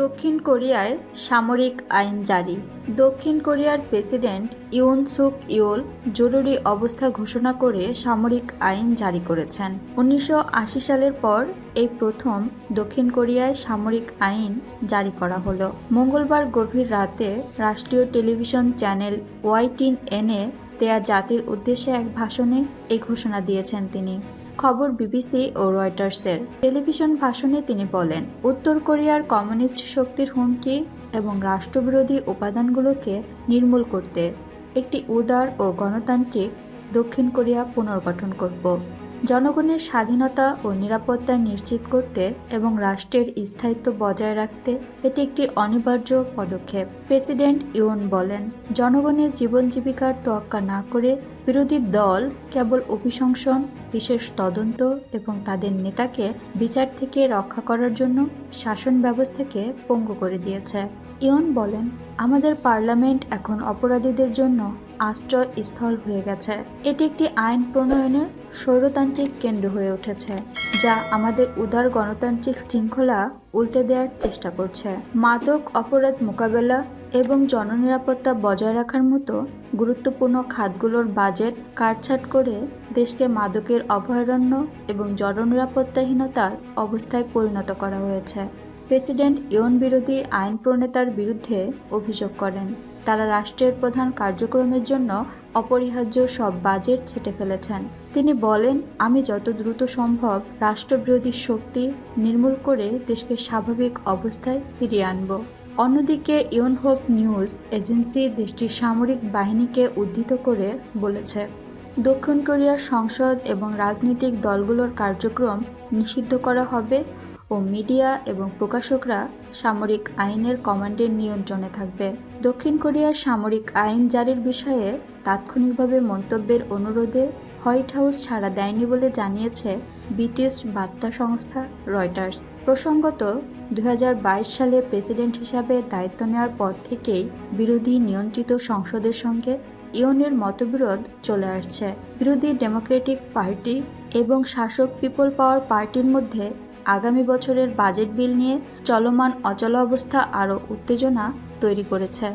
দক্ষিণ কোরিয়ায় সামরিক আইন জারি। দক্ষিণ কোরিয়ার প্রেসিডেন্ট ইউন সুক ইউল জরুরি অবস্থা ঘোষণা করে সামরিক আইন জারি করেছেন। উনিশশো আশি সালের পর এই প্রথম দক্ষিণ কোরিয়ায় সামরিক আইন জারি করা হলো। মঙ্গলবার গভীর রাতে রাষ্ট্রীয় টেলিভিশন চ্যানেল ওয়াইটিন এনে দেয়া জাতির উদ্দেশ্যে এক ভাষণে এই ঘোষণা দিয়েছেন তিনি। খবর বিবিসি ও রয়টার্সের। টেলিভিশন ভাষণে তিনি বলেন, উত্তর কোরিয়ার কমিউনিস্ট শক্তির হুমকি এবং রাষ্ট্রবিরোধী উপাদানগুলোকে নির্মূল করতে একটি উদার ও গণতান্ত্রিক দক্ষিণ কোরিয়া পুনর্গঠন করব। জনগণের স্বাধীনতা ও নিরাপত্তা নিশ্চিত করতে এবং রাষ্ট্রের স্থায়িত্ব বজায় রাখতে এটি একটি অনিবার্য পদক্ষেপ। প্রেসিডেন্ট ইউন বলেন, জনগণের জীবন জীবিকার তোয়াক্কা না করে বিরোধী দল কেবল অভিশংসন, বিশেষ তদন্ত এবং তাদের নেতাকে বিচার থেকে রক্ষা করার জন্য শাসন ব্যবস্থাকে পঙ্গু করে দিয়েছে। ইয়ন বলেন, আমাদের পার্লামেন্ট এখন অপরাধীদের জন্য আশ্রয় স্থল হয়ে গেছে। এটি একটি আইন প্রণয়নের স্বৈরতান্ত্রিক কেন্দ্র হয়ে উঠেছে, যা আমাদের উদার গণতান্ত্রিক শৃঙ্খলা উল্টে দেওয়ার চেষ্টা করছে। মাদক, অপরাধ মোকাবেলা এবং জননিরাপত্তা বজায় রাখার মতো গুরুত্বপূর্ণ খাতগুলোর বাজেট কাটছাট করে দেশকে মাদকের অভয়ারণ্য এবং জননিরাপত্তাহীনতার অবস্থায় পরিণত করা হয়েছে। প্রেসিডেন্ট ইয়ন বিরোধী আইন প্রণেতার বিরুদ্ধে অভিযোগ করেন। তারা রাষ্ট্রের প্রধান কার্যক্রমের জন্য অপরিহার্য সব বাজেট ছেটে ফেলেছেন। তিনি বলেন, আমি যত দ্রুত সম্ভব রাষ্ট্রবিরোধী শক্তি নির্মূল করে দেশকে স্বাভাবিক অবস্থায় ফিরিয়ে আনব। অন্যদিকে ইয়নহোপ নিউজ এজেন্সি দেশটির সামরিক বাহিনীকে উদ্ধৃত করে বলেছে, দক্ষিণ কোরিয়ার সংসদ এবং রাজনৈতিক দলগুলোর কার্যক্রম নিষিদ্ধ করা হবে। ও মিডিয়া এবং প্রকাশকরা সামরিক আইনের কমান্ডের নিয়ন্ত্রণে থাকবে। দক্ষিণ কোরিয়ার সামরিক আইন জারির বিষয়ে তাৎক্ষণিকভাবে মন্তব্যের অনুরোধে হোয়াইট হাউস সাড়া দেয়নি বলে জানিয়েছে ব্রিটিশ বার্তা সংস্থা রয়টার্স। প্রসঙ্গত দুই হাজার বাইশ সালে প্রেসিডেন্ট হিসাবে দায়িত্ব নেওয়ার পর থেকেই বিরোধী নিয়ন্ত্রিত সংসদের সঙ্গে ইয়নের মতবিরোধ চলে আসছে। বিরোধী ডেমোক্রেটিক পার্টি এবং শাসক পিপল পাওয়ার পার্টির মধ্যে আগামী বছরের বাজেট বিল নিয়ে চলমান অচলাবস্থা আরও উত্তেজনা তৈরি করেছে।